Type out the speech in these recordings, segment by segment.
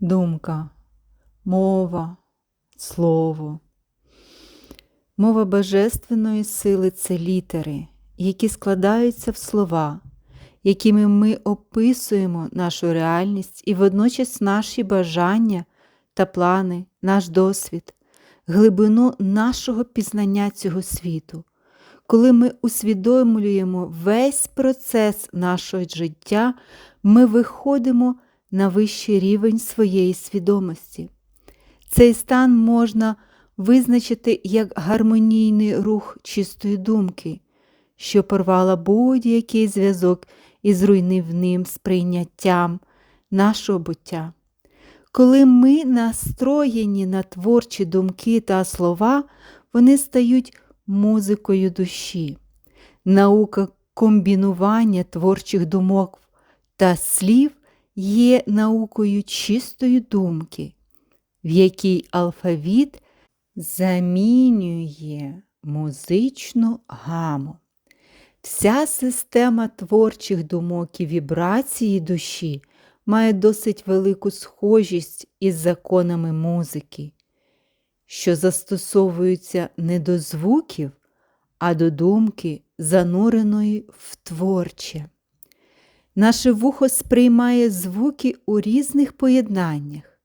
думка, мова, слово. Мова божественної сили це літери, які складаються в слова, якими ми описуємо нашу реальність і водночас наші бажання та плани, наш досвід, глибину нашого пізнання цього світу. Коли ми усвідомлюємо весь процес нашого життя, ми виходимо на вищий рівень своєї свідомості. Цей стан можна визначити як гармонійний рух чистої думки, що порвала будь-який зв'язок із руйнівним сприйняттям нашого буття. Коли ми настроєні на творчі думки та слова, вони стають музикою душі. Наука комбінування творчих думок та слів є наукою чистої думки, в якій алфавіт замінює музичну гаму. Вся система творчих думок і вібрації душі має досить велику схожість із законами музики, що застосовуються не до звуків, а до думки, зануреної в творче. Наше вухо сприймає звуки у різних поєднаннях,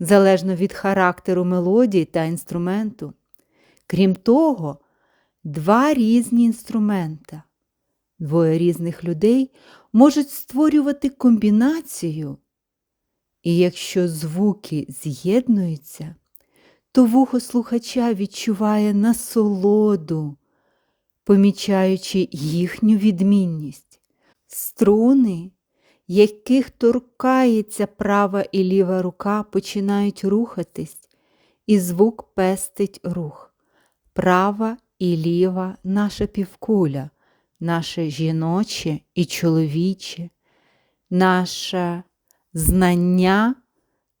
залежно від характеру мелодії та інструменту. Крім того, два різні інструмента, двоє різних людей можуть створювати комбінацію, і якщо звуки з'єднуються, то вухо слухача відчуває насолоду, помічаючи їхню відмінність. Струни, яких торкається права і ліва рука, починають рухатись, і звук пестить рух. Права і ліва наша півкуля, наше жіноче і чоловіче, наше знання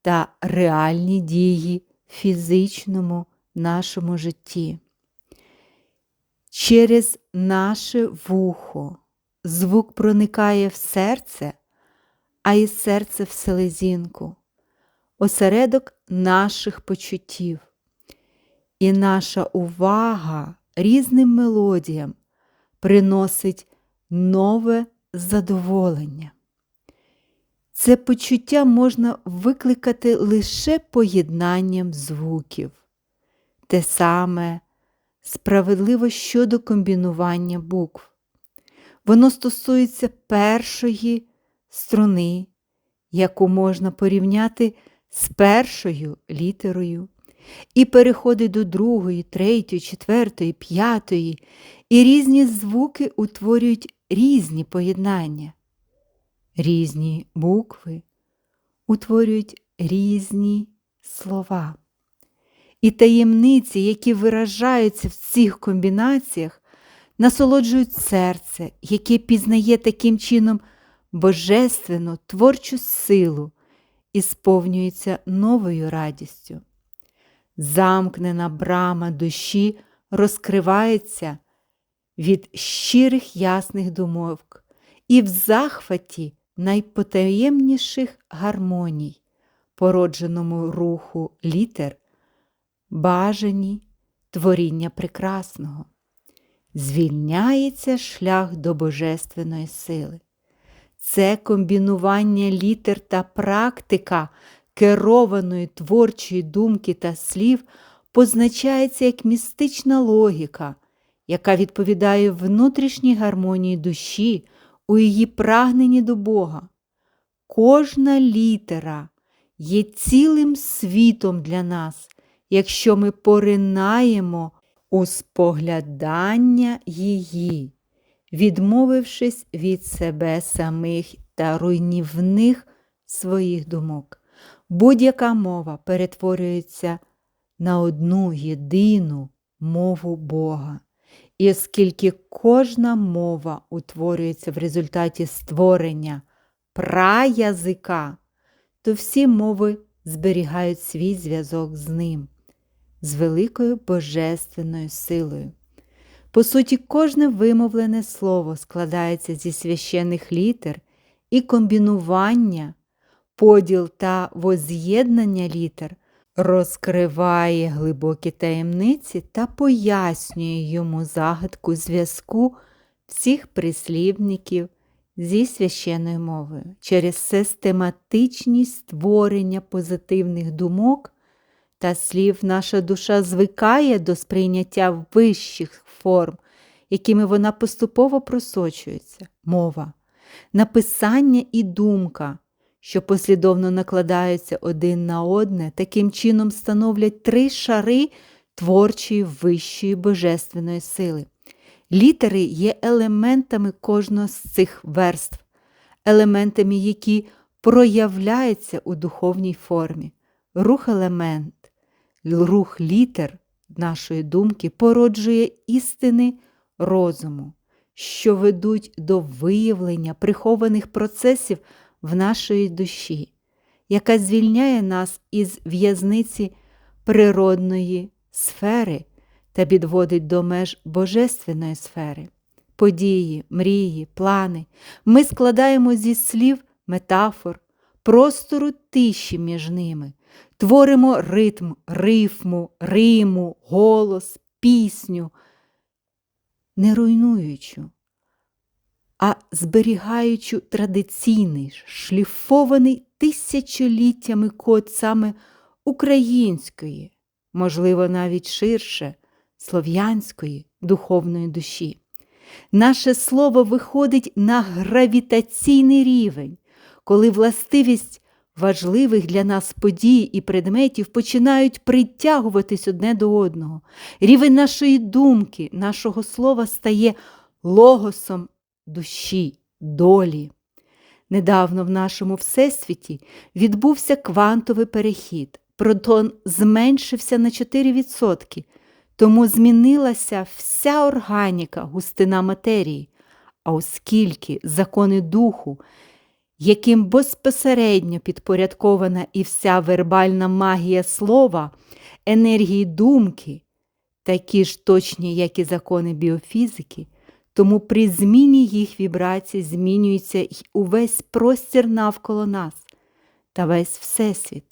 та реальні дії в фізичному нашому житті. Через наше вухо звук проникає в серце, а із серця в селезінку, осередок наших почуттів. І наша увага різним мелодіям приносить нове задоволення. Це почуття можна викликати лише поєднанням звуків. Те саме справедливо щодо комбінування букв. Воно стосується першої струни, яку можна порівняти з першою літерою, і переходить до другої, третьої, четвертої, п'ятої, і різні звуки утворюють різні поєднання. Різні букви утворюють різні слова. І таємниці, які виражаються в цих комбінаціях, насолоджують серце, яке пізнає таким чином божественну творчу силу і сповнюється новою радістю. Замкнена брама душі розкривається від щирих ясних думок і в захваті найпотаємніших гармоній, породженому руху літер, бажані творіння прекрасного. Звільняється шлях до божественної сили. Це комбінування літер та практика керованої творчої думки та слів позначається як містична логіка, яка відповідає внутрішній гармонії душі у її прагненні до Бога. Кожна літера є цілим світом для нас, якщо ми поринаємо у споглядання її, відмовившись від себе самих та руйнівних своїх думок. Будь-яка мова перетворюється на одну єдину мову Бога. І оскільки кожна мова утворюється в результаті створення праязика, то всі мови зберігають свій зв'язок з ним, з великою божественною силою. По суті, кожне вимовлене слово складається зі священних літер і комбінування Поділ та воз'єднання літер розкриває глибокі таємниці та пояснює йому загадку зв'язку всіх прислівників зі священною мовою через систематичність створення позитивних думок та слів наша душа звикає до сприйняття вищих форм, якими вона поступово просочується, мова, написання і думка, що послідовно накладаються один на одне, таким чином становлять три шари творчої вищої божественної сили. Літери є елементами кожного з цих верств, елементами, які проявляються у духовній формі. Рух елемент, рух літер нашої думки породжує істини розуму, що ведуть до виявлення прихованих процесів в нашої душі, яка звільняє нас із в'язниці природної сфери та підводить до меж божественної сфери. Події, мрії, плани ми складаємо зі слів метафор, простору тиші між ними, творимо ритм, рифму, риму, голос, пісню, не руйнуючу, а зберігаючи традиційний, шліфований тисячоліттями код саме української, можливо, навіть ширше, слов'янської духовної душі. Наше слово виходить на гравітаційний рівень, коли властивість важливих для нас подій і предметів починають притягуватись одне до одного. Рівень нашої думки, нашого слова стає логосом душі, долі. Недавно в нашому всесвіті відбувся квантовий перехід. Протон зменшився на 4%, тому змінилася вся органіка, густина матерії, а оскільки закони духу, яким безпосередньо підпорядкована і вся вербальна магія слова, енергії думки, такі ж точні, як і закони біофізики, тому при зміні їх вібрацій змінюється й увесь простір навколо нас та весь Всесвіт.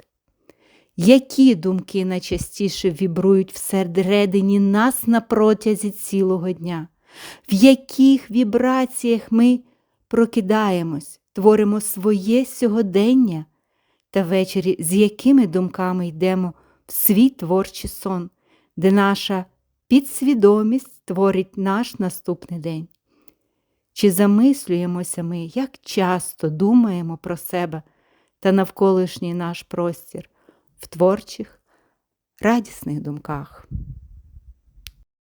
Які думки найчастіше вібрують всередині нас на протязі цілого дня? В яких вібраціях ми прокидаємось, творимо своє сьогодення та ввечері, з якими думками йдемо в свій творчий сон, де наша підсвідомість творить наш наступний день? Чи замислюємося ми, як часто думаємо про себе та навколишній наш простір? в творчих, радісних думках.